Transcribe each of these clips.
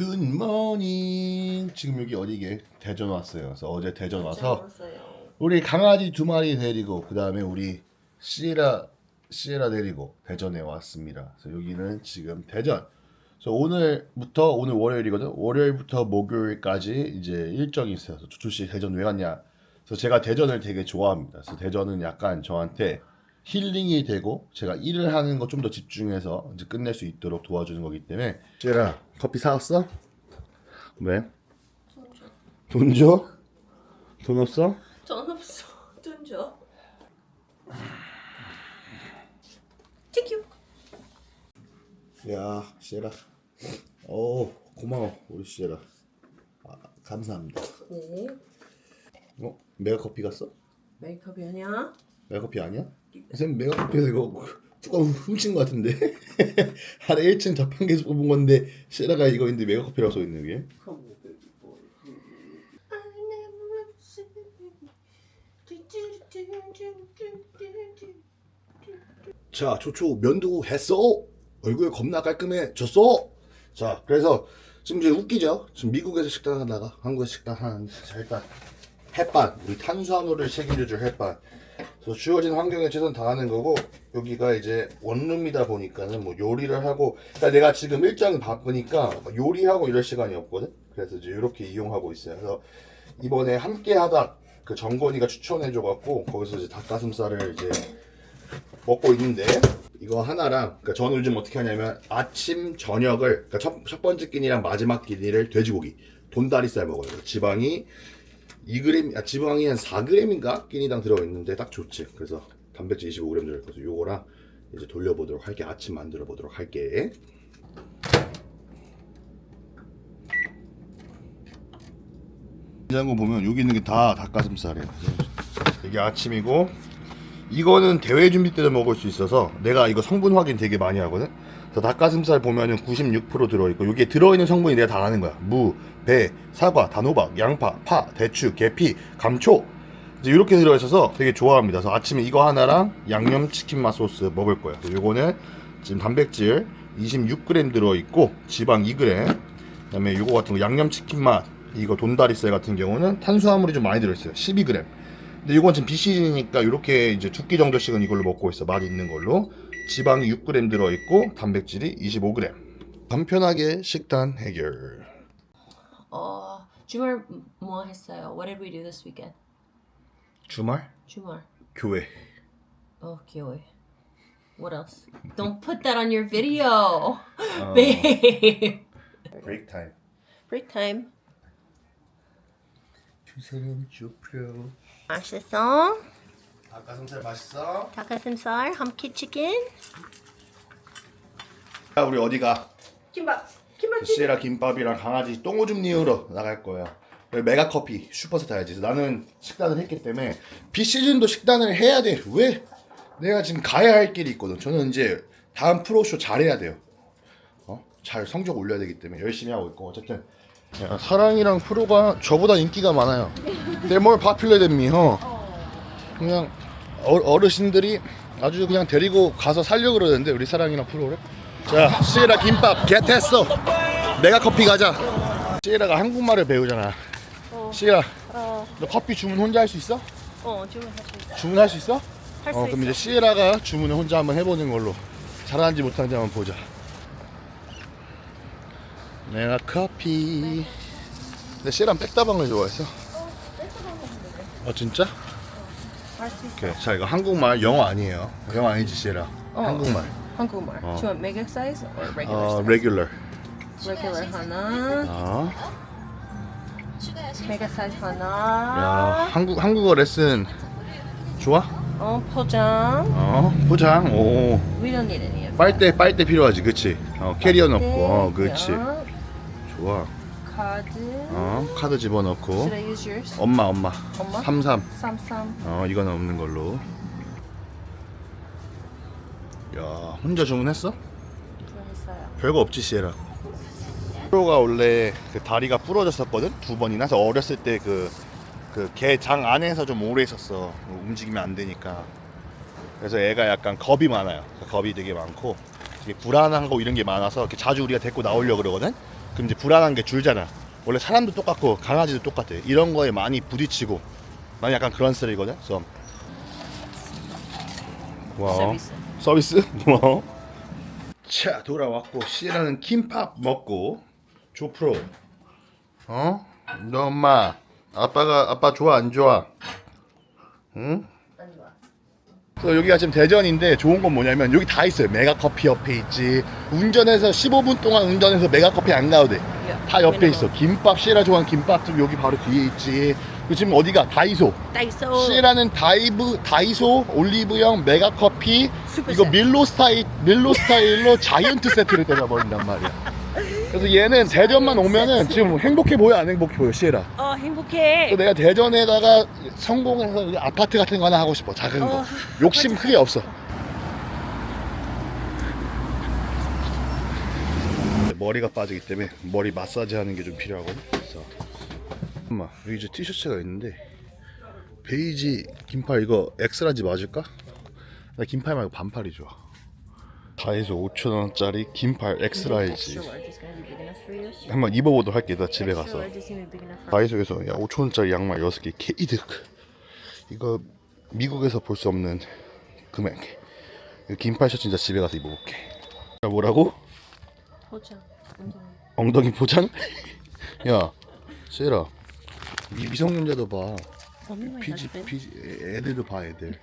굿모닝. 지금 여기 어디게? 대전 왔어요. 그래서 어제 대전 와서. 우리 강아지 두 마리 데리고 그 다음에 우리 시에라 시에라 데리고 대전에 왔습니다. 그래서 여기는 지금 대전. 그래서 오늘부터 오늘 월요일이거든. 월요일부터 목요일까지 이제 일정이 있어요. 그래서 씨 대전 왜 갔냐? 그래서 제가 대전을 되게 좋아합니다. 그래서 대전은 약간 저한테 힐링이 되고 제가 일을 하는 거 좀 더 집중해서 이제 끝낼 수 있도록 도와주는 거기 때문에 시에라 커피 사왔어? 왜? 돈 줘? 돈 없어? 돈 없어. 돈 줘. 땡큐. 야, 시에라. 오, 고마워, 우리 시에라. 아, 감사합니다. 네. 어, 메가 커피 갔어? 메이크업이 아니야? 메가커피 아니야? 선생님 메가커피에서 이거 뚜껑 훔친 것 같은데? 아래 1층 자판기에서 뽑은 건데 시에라가 이거 있는데 메가커피라고 써 있는 게? 자, 초초 면도 했어. 얼굴 겁나 깔끔해졌어. 자, 그래서 지금 이제 웃기죠? 지금 미국에서 식당 하다가 한국에서 식당 하는데 자, 일단 햇반, 우리 탄수화물을 책임져줄 햇반. 그래서 주어진 환경에 최선 다하는 거고 여기가 이제 원룸이다 보니까는 뭐 요리를 하고 그러니까 내가 지금 일정이 바쁘니까 요리하고 이럴 시간이 없거든. 그래서 이제 이렇게 이용하고 있어요. 그래서 이번에 함께 하다 그 정건이가 추천해 줘 갖고 거기서 이제 닭가슴살을 이제 먹고 있는데 이거 하나랑 그러니까 저는 요즘 어떻게 하냐면 아침 저녁을 그러니까 첫, 첫 번째 끼니랑 마지막 끼니를 돼지고기 돈다리살 먹어요. 지방이 2g 아, 지방이 한 4g인가 끼니당 들어 있는데 딱 좋지. 그래서 단백질 25g 들어있어서 요거랑 이제 돌려보도록 할게. 아침 만들어 보도록 할게. 냉장고 보면 여기 있는 게 다 닭가슴살이에요. 이게 아침이고 이거는 대회 준비 때도 먹을 수 있어서 내가 이거 성분 확인 되게 많이 하거든. 그래서 닭가슴살 보면은 96% 들어있고 여기에 들어있는 성분이 내가 다 아는 거야. 무, 배, 사과, 단호박, 양파, 파, 대추, 계피, 감초 이제 이렇게 들어있어서 되게 좋아합니다. 그래서 아침에 이거 하나랑 양념 치킨 맛 소스 먹을. 그래서 요거는 지금 단백질 26g 들어있고 지방 2g 그다음에 요거 같은 거 양념 치킨 맛 이거 돈다리살 같은 경우는 탄수화물이 좀 많이 들어있어요. 12g. 근데 이건 지금 비시즌이니까 이렇게 이제 두 끼 정도씩은 이걸로 먹고 있어. 맛 있는 걸로. 지방이 6g 들어있고 단백질이 25g. 간편하게 식단 해결. 어, 주말 뭐 했어요? What did we do this weekend? 주말 주말. 교회. 어, 귀여워. What else? Don't put that on your video, babe. 브레이크 타임. Break time. 주세요 주표. 맛있어? 닭가슴살 맛있어? 닭가슴살, 함께 치킨. 자, 우리 어디가? 김밥. 김밥 시에라 김밥이랑 강아지 똥오줌 니으러 나갈 거예요. 그리고 메가 커피 슈퍼스타 야지 나는 식단을 했기 때문에 비 시즌도 식단을 해야 돼. 왜? 내가 지금 가야 할 길이 있거든. 저는 이제 다음 프로쇼 잘해야 돼요. 어? 잘 성적 올려야 되기 때문에 열심히 하고 있고 어쨌든 야, 사랑이랑 프로가 저보다 인기가 많아요. They're more popular than me, 어. 그냥 어, 어르신들이 아주 그냥 데리고 가서 살려 그러는데 우리 사랑이랑 프로를. 자, 시에라 김밥 겟했어. 내가 커피 가자. 시에라가 한국말을 배우잖아. 시에라, 어, 너 커피 주문 혼자 할 수 있어? 어, 주문할 수 있어. 주문할 수 있어? 할수 어, 그럼 있어. 이제 시에라가 주문을 혼자 한번 해보는 걸로. 잘하는지 못하는지 한번 보자. 내가 커피. 근데 시에라는 백다방을 좋아했어. 어, 진짜? 할수 있어. 오케이. 자, 이거 한국말, 영어 아니에요. 영어 아니지, 시에라. 어. 한국말. 한국말. 어. Do you want mega size or regular 어, size? regular. regular 하나, 어. mega size 야, 하나. 한국 한국어 레슨 좋아? 어, 포장. 어, 포장. 오. We don't need any of 빨대 빨대 필요하지, 그치? 어, 캐리어 넣고. 어, 그치. 야, 좋아. 카드. 어, 카드 집어넣고. Should I use yours? 엄마, 엄마. 엄마? 삼삼. 쌈쌈. 어, 이거는 없는 걸로. 야, 혼자 주문했어? 좋아했어요. 별거 없지, 시에라. 프로가 원래 그 다리가 부러졌었거든? 두 번이나. 그래서 어렸을 때 그, 그 개 장 안에서 좀 오래 있었어. 움직이면 안 되니까. 그래서 애가 약간 겁이 많아요. 겁이 되게 많고 되게 불안한 거 이런 게 많아서 이렇게 자주 우리가 데리고 나오려고 그러거든. 그럼 이제 불안한 게 줄잖아. 원래 사람도 똑같고 강아지도 똑같아. 이런 거에 많이 부딪히고 난 약간 그런 스타일이거든. 그래서 와 서비스. 서비스 고마워. 자 돌아왔고 씨라는 김밥 먹고 조프로 어? 너 엄마 아빠가 아빠 좋아 안 좋아? 응? 그래서 여기가 지금 대전인데 좋은 건 뭐냐면 여기 다 있어요. 메가커피 옆에 있지. 운전해서 15분 동안 운전해서 메가커피 안 가도 돼. 다 옆에 있어. 김밥 씨라 좋아하는 김밥집 여기 바로 뒤에 있지. 그리고 지금 어디가 다이소. 다이소. 씨라는 다이브 다이소 올리브영 메가커피 이거. 밀로 스타일 밀로 스타일로 자이언트 세트를 때려버린단 말이야. 그래서 얘는 대전만 오면은 지금 행복해 보여 안 행복해 보여 시에라. 어 행복해. 또 내가 대전에다가 성공해서 아파트 같은 거 하나 하고 싶어 작은 거 어, 욕심 크게 없어 머리가 빠지기 때문에 머리 마사지 하는 게 좀 필요하거든 그래서 잠깐만 여기 이제 티셔츠가 있는데 베이지 긴팔 이거 엑스라지 맞을까? 나 긴팔 말고 반팔이 좋아 다이소 5천원짜리 긴팔 엑스라이지 Extra large is gonna be big enough for you. 한번 입어보도록 할게 나 집에 가서 다이소에서 야 5천원짜리 양말 6개 개이득 이거 미국에서 볼 수 없는 금액 긴팔 셔츠 진짜 집에 가서 입어볼게 야 뭐라고? 포장. 엉덩이. 엉덩이 포장? 야 세라 미, 미성년자도 봐 피지. 피지 애들도 봐 애들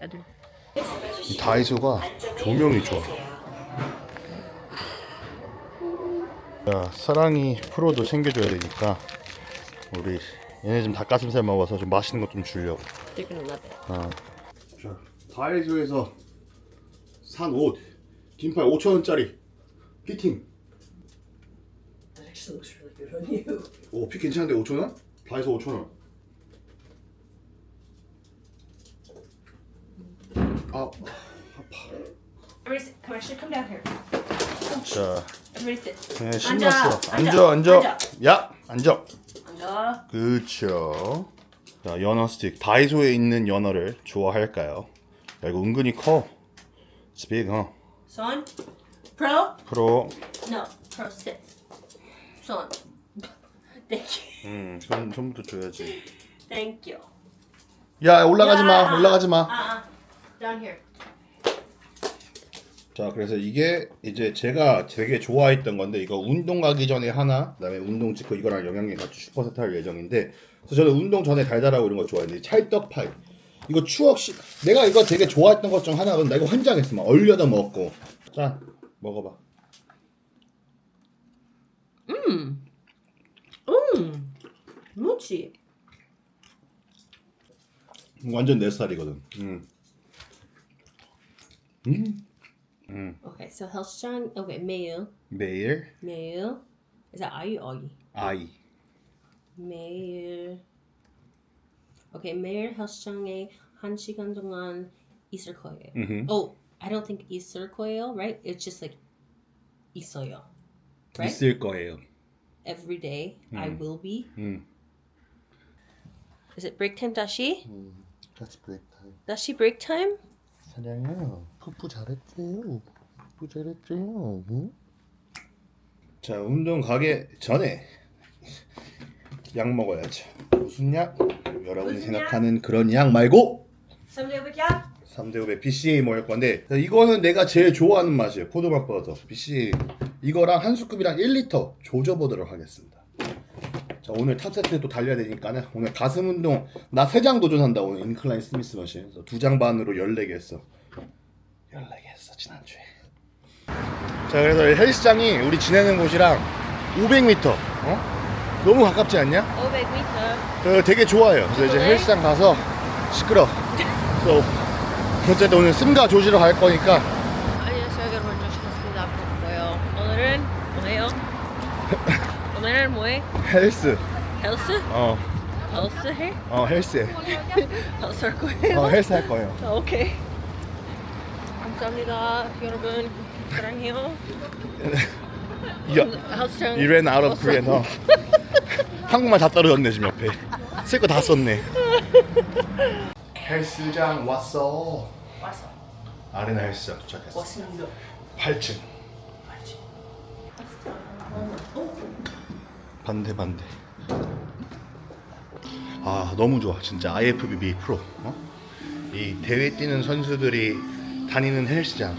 애들. 이 다이소가 조명이 좋아 야 사랑이 프로도 챙겨줘야 되니까 우리 얘네 지금 닭가슴살 먹어서 좀 맛있는 것 좀 주려고. 아. 자, 다이소에서 산 옷, 긴팔 5천 원짜리 피팅. That actually looks really good on you. 오, 핏 괜찮은데 5천 원? 다이소 5천 원. 아, Everybody sit. Come on, should come down here. 자, Everybody sit. 네, 앉아, 신났어. 앉아, 앉아, 앉아. 야, 앉아. 앉아. 그쵸. 자, 연어 스틱. 다이소에 있는 연어를 좋아할까요? 야, 이거 은근히 커. It's big, huh? Son. Pro. 프로. No. Pro sit. Son. Thank you. 음, 손, 손부터 줘야지. Thank you. 야, 올라가지 마. 야. 올라가지 마. Uh-uh. Down here. 자 그래서 이게 이제 제가 되게 좋아했던 건데 이거 운동 가기 전에 하나 그다음에 운동 찍고 이거랑 영양제 같이 슈퍼세트 할 예정인데 그래서 저는 운동 전에 달달하고 이런 거 좋아했는데 찰떡파이 이거 추억 시 내가 이거 되게 좋아했던 것 중 하나거든 나 이거 환장했어 막 얼려다 먹고 자 먹어봐 음. 뭐지? 완전 내 스타일이거든 음. 음. Okay, so Hellstrong. Okay, male. 매일 Male. Is that I or Augie? 아이 매일 오케이 매일 헬스장에 한 시간 동안 있을 거예요. 음흠. Oh, I don't think 있을 거예요, right? It's just like 있어요. Right? 있을 거예요 Every day I will be. 음. Is it break time 다시? 같이 브레이크 타임 다시 break time? 사장님 푸푸 잘했죠 푸푸 잘했죠 응? 자 운동 가기 전에 약 먹어야죠. 무슨 약? 여러분이 무슨 생각하는 그런 약 말고 Someday we can. 3대 5배 BCA 먹을 건데 자, 이거는 내가 제일 좋아하는 맛이에요. 포도맛 버터. BCA. 이거랑 한 스쿱이랑 1리터 조져보도록 하겠습니다. 자 오늘 탑 세트 또 달려야 되니까는 오늘 가슴 운동 나세장 도전한다 오늘 인클라인 스미스 머신 그래서 두장 반으로 14개 했어 14개 했어 지난주에 자 그래서 헬스장이 우리 지내는 곳이랑 500m 어? 너무 가깝지 않냐? 500m. 어, 되게 좋아요 그래서 이제? 헬스장 가서 시끄러 그래서 어쨌든 오늘 승가 조지러 갈 거니까 안녕하세요 여러분 조심했습니다. 뭐예요? 오늘은 뭐예요? 오늘은 뭐해? 헬스 헬스? 어, 헬스 해? 어 헬스에 헬스 할 거예요? 어 헬스 할 거예요 아, 오케이. 감사합니다, 여러분. 사랑해요. 야, 헬스장. you ran out of Korean 어 한국말 다 떨어졌네 지금 옆에 쓸 거 다 썼네 헬스장 왔어 왔어. 아레나 헬스장 도착했어 왔습니다. 8층 반대 반대. 아 너무 좋아 진짜 IFBB 프로. 어? 이 대회 뛰는 선수들이 다니는 헬스장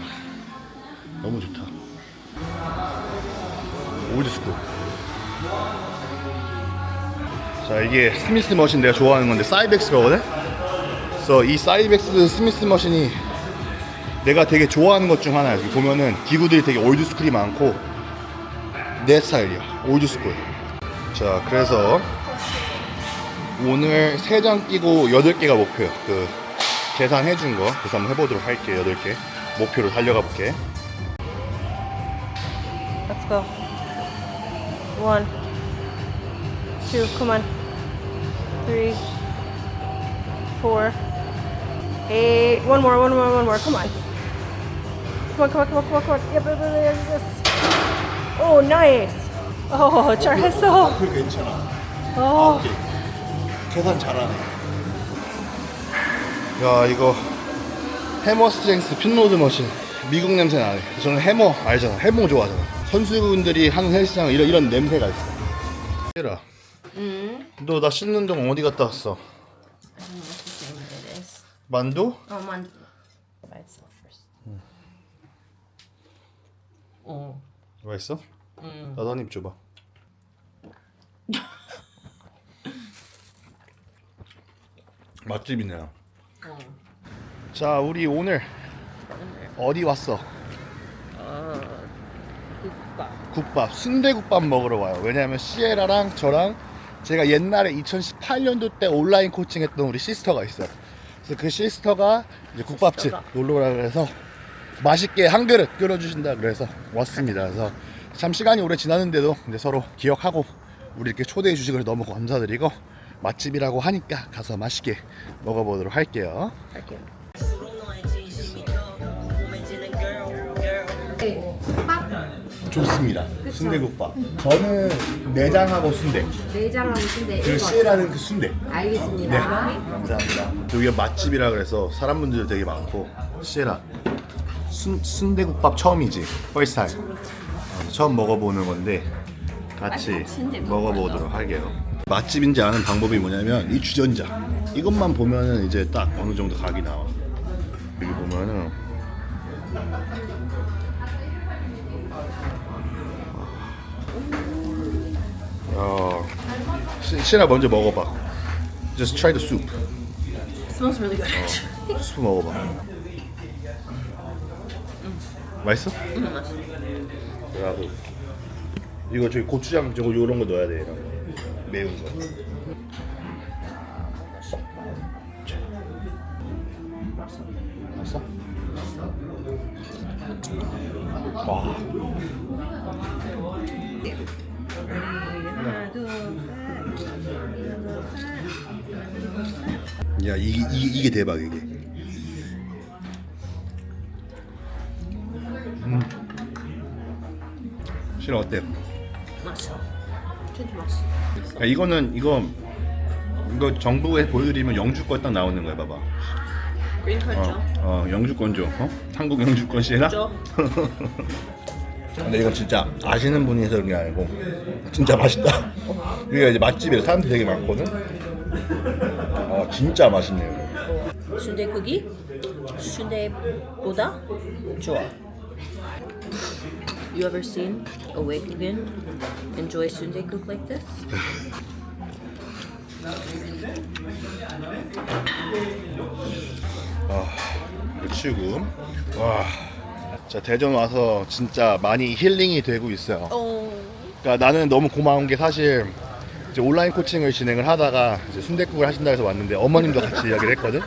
너무 좋다. 올드스쿨. 자 이게 스미스 머신 내가 좋아하는 건데 사이벡스거든. 그래서 이 사이벡스 스미스 머신이 내가 되게 좋아하는 것 중 하나야. 보면은 기구들이 되게 올드스쿨이 많고 내 스타일이야. 올드스쿨. 자 그래서 오늘 3장 끼고 8개가 목표야. 그 계산해 준 거. 그래서 한번 해보도록 할게. 8개. 목표로 달려가 볼게. Let's go. One, two, come on. Three, four, eight. One more, one more, one more. Come on. Come on, come on, come on, come on, come on. Yep, yep, yep, yep, yes. Oh, nice. Oh, 잘했어. 그 괜찮아. Oh. 계산 잘하네. 야 이거 해머 스트렝스 핀로드 머신 미국 냄새 나네. 저는 해머 알잖아. 해머 좋아하잖아. 선수분들이 하는 헬스장은 이런 이런 냄새가 있어. 얘라. 너나 씻는 동안 어디 갔다 왔어? 만두? By itself first. Oh. 맛있어? 나도 한 입 줘봐. 맛집이네. 자, 우리 오늘 어디 왔어? 국밥, 순대국밥 먹으러 와요. 왜냐면 시에라랑 저랑 제가 옛날에 2018년도 때 온라인 코칭했던 우리 시스터가 있어요. 그래서 그 시스터가 이제 국밥집 시스터가. 놀러 오라 그래서 맛있게 한 그릇 끓여주신다 그래서 왔습니다. 그래서 참 시간이 오래 지났는데도 이제 서로 기억하고 우리 이렇게 초대해 걸 너무 감사드리고 맛집이라고 하니까 가서 맛있게 먹어보도록 할게요. 할게요. 좋습니다. 순대국밥. 저는 내장하고 순대. 내장하고 순대 그리고 시에라는 그 순대. 네, 알겠습니다. 감사합니다. 여기가 맛집이라 그래서 사람분들 되게 많고 시에라 순, 순대국밥 처음이지 first time 어, 처음 먹어보는 건데 같이 먹어보도록 할게요. 맛집인지 아는 방법이 뭐냐면 이 주전자 이것만 보면은 이제 딱 어느 정도 각이 나와. 여기 보면은 야, 시- 시에라 먼저 먹어봐. Just try the soup. smells really good. actually. 수프 먹어봐. 맛있어? 나도. 이거 저기 고추장 저거 요런 거 넣어야 돼. 이런 거. 매운 거. 맛있어? 와. 하나, 둘, 셋. 야 이게 이게, 이게 대박 이게. 음. 싫어 어때? 맛있어. 진짜 맛있어. 야, 이거는 이거 이거 정부에 보여드리면 영주권 딱 나오는 거야 봐봐. 그린 어, 컬죠. 어 영주권죠. 어? 한국 영주권 시에나? 죠 근데 이건 진짜 아시는 분이 해서 그런 게 아니고 진짜 맛있다. 여기가 이제 맛집이라 사람들이 되게 많거든. 아 진짜 맛있네요. 순대국이 순대보다 좋아. You ever seen a Wakegan enjoy 순대국 like this? 치우고 와. 자 대전 와서 진짜 많이 힐링이 되고 있어요. 어. 그러니까 나는 너무 고마운 게 사실 이제 온라인 코칭을 진행을 하다가 이제 순대국을 하신다 해서 왔는데 어머님도 같이 이야기를 했거든.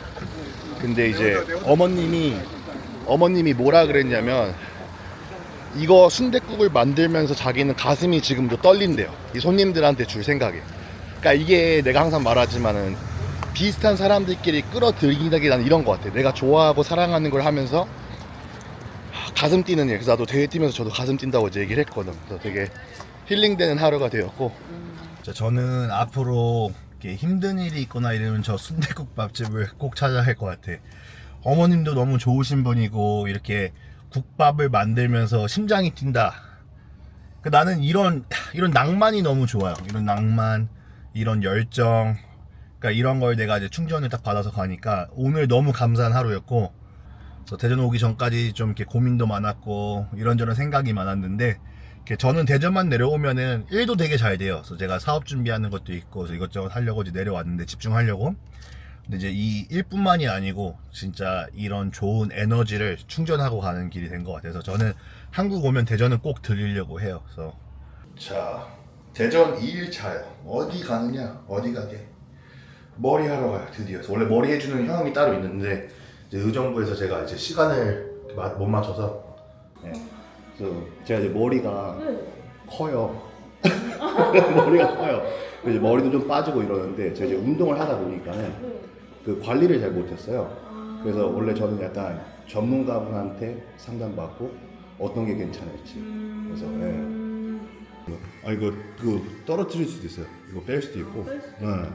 근데 이제 어머님이 어머님이 뭐라 그랬냐면 이거 순대국을 만들면서 자기는 가슴이 지금도 떨린대요. 이 손님들한테 줄 생각에. 그러니까 이게 내가 항상 말하지만은 비슷한 사람들끼리 끌어들이기 난 이런 것 같아. 내가 좋아하고 사랑하는 걸 하면서 하, 가슴 뛰는 일. 그래서 나도 대회 뛰면서 저도 가슴 뛴다고 이제 얘기를 했거든. 그래서 되게 힐링되는 하루가 되었고. 자, 저는 앞으로 이렇게 힘든 일이 있거나 이러면 저 순대국 밥집을 꼭 찾아야 할 것 같아. 어머님도 너무 좋으신 분이고 이렇게 국밥을 만들면서 심장이 뛴다. 그 나는 이런 이런 낭만이 너무 좋아요. 이런 낭만, 이런 열정, 그러니까 이런 걸 내가 이제 충전을 딱 받아서 가니까 오늘 너무 감사한 하루였고, 대전 오기 전까지 좀 이렇게 고민도 많았고 이런저런 생각이 많았는데, 저는 대전만 내려오면은 일도 되게 잘 돼요. 그래서 제가 사업 준비하는 것도 있고, 그래서 이것저것 하려고 이제 내려왔는데 집중하려고. 근데 이제 이 일뿐만이 아니고 진짜 이런 좋은 에너지를 충전하고 가는 길이 된 것 같아서 저는 한국 오면 대전은 꼭 들리려고 해요. 그래서 자 대전 2일차요. 어디 가느냐? 어디 가게? 머리 하러 가요. 드디어. 원래 머리 해주는 형이 따로 있는데 이제 의정부에서 제가 이제 시간을 마- 못 맞춰서 네. 그래서 제가 이제 머리가 커요. 머리가 커요. 그래서 머리도 좀 빠지고 이러는데 제가 이제 운동을 하다 보니까는 그 관리를 잘 못했어요. 그래서 원래 저는 약간 전문가분한테 상담받고 어떤 게 괜찮을지. 그래서 예. 아 이거 그 떨어뜨릴 수도 있어요. 이거 뺄 수도 있고. 네.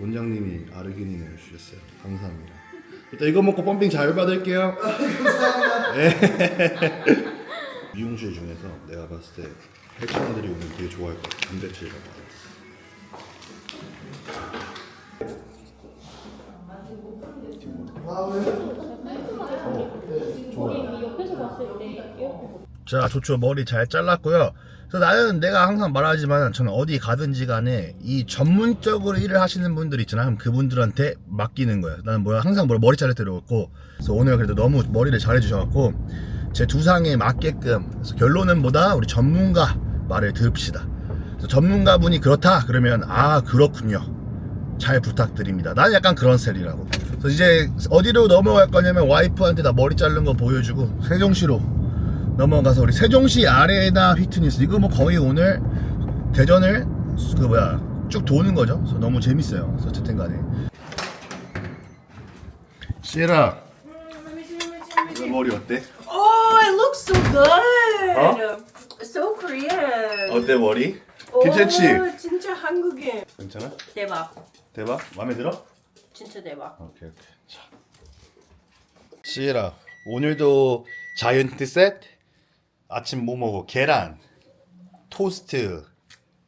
원장님이 아르기닌을 주셨어요. 감사합니다. 일단 이거 먹고 펌핑 잘 받을게요. 감사합니다. 미용실 중에서 내가 봤을 때 헬창들이 오면 되게 좋아할 것 같아. 단백질 과 자, 좋죠. 머리 잘 잘랐고요. 그래서 나는 내가 항상 말하지만 저는 어디 가든지 간에 이 전문적으로 일을 하시는 분들 있잖아. 그럼 그분들한테 맡기는 거야. 나는 뭐야 항상 뭐 머리 자를 때로 있고. 그래서 오늘 그래도 너무 머리를 잘 해 주셔갖고 제 두상에 맞게끔. 그래서 결론은 뭐다? 우리 전문가 말을 들읍시다. 그래서 전문가분이 그렇다 그러면 아 그렇군요. 잘 부탁드립니다. 나는 약간 그런 스타일이라고. 그래서 이제 어디로 넘어갈 거냐면 와이프한테 나 머리 자른 거 보여주고 세종시로 넘어가서 우리 세종시 아레나 휘트니스 이거 뭐 거의 오늘 대전을 그 뭐야 쭉 도는 거죠. 그래서 너무 재밌어요. 그래서 어쨌든 간에 시에라 너 머리 어때? Oh, it looks so good. Huh? So Korean. 어때 머리? 오, 괜찮지? 진짜 한국인. 괜찮아? 대박. 대박? 마음에 들어? 진짜 대박. 오케이 오케이 자 시에라 오늘도 자이언트 셋 아침 뭐 먹어 계란 토스트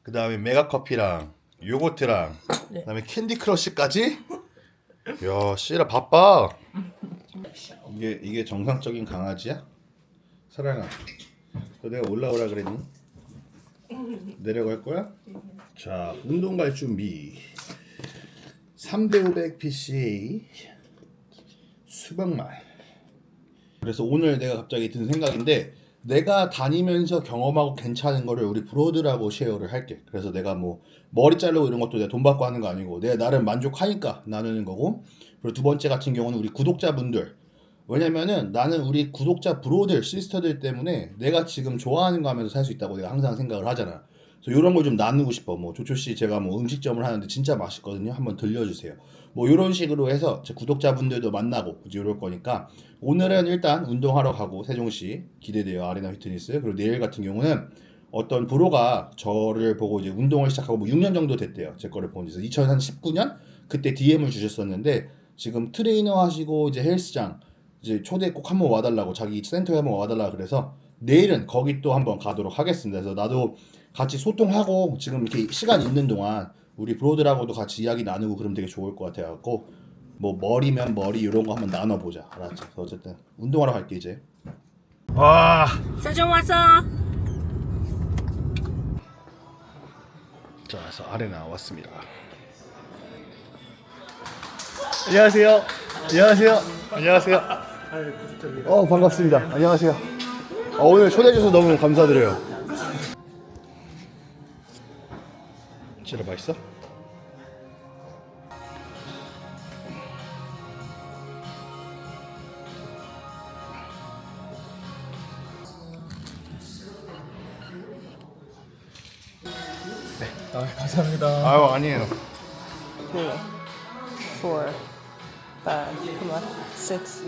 그 다음에 메가 커피랑 요거트랑 네. 그 다음에 캔디 크러쉬까지 야 시에라 바빠 이게 이게 정상적인 강아지야? 사랑아 너 내가 올라오라 그랬니? 내려갈 거야? 자 운동 갈 준비 3대 500 PCA 수박말. 그래서 오늘 내가 갑자기 든 생각인데 내가 다니면서 경험하고 괜찮은 거를 우리 브로드라고 쉐어를 할게. 그래서 내가 뭐 머리 자르고 이런 것도 내가 돈 받고 하는 거 아니고 내가 나름 만족하니까 나누는 거고. 그리고 두 번째 같은 경우는 우리 구독자분들. 왜냐면은 나는 우리 구독자 브로들 시스터들 때문에 내가 지금 좋아하는 거 하면서 살 수 있다고 내가 항상 생각을 하잖아 그래서 이런 걸 좀 나누고 싶어. 뭐 조초 씨 제가 뭐 음식점을 하는데 진짜 맛있거든요. 한번 들려주세요. 뭐 이런 식으로 해서 제 구독자분들도 만나고 이제 이럴 거니까 오늘은 일단 운동하러 가고 세종시 기대돼요. 아레나 휘트니스. 그리고 내일 같은 경우는 어떤 브로가 저를 보고 이제 운동을 시작하고 뭐 6년 정도 됐대요. 제 거를 본 지. 2019년 그때 DM을 주셨었는데 지금 트레이너 하시고 이제 헬스장 이제 초대 꼭 한번 와달라고 자기 센터에 한번 와달라 그래서 내일은 거기 또 한번 가도록 하겠습니다. 그래서 나도 같이 소통하고 지금 이렇게 시간 있는 동안 우리 브로들하고도 같이 이야기 나누고 그러면 되게 좋을 것 같아 갖고 뭐 머리면 머리 이런 거 한번 나눠 보자 알았지? 그래서 어쨌든 운동하러 갈게 이제 와 세종 왔어. 자, 그래서 아레나 왔습니다. 안녕하세요. 안녕하세요. 안녕하세요. 어, 반갑습니다. 안녕하세요. 어, 오늘 초대해 주셔서 너무 감사드려요. 진짜 맛있어? 아, 감사합니다. 아유, 아니에요. Two, four, five. Come on. Six.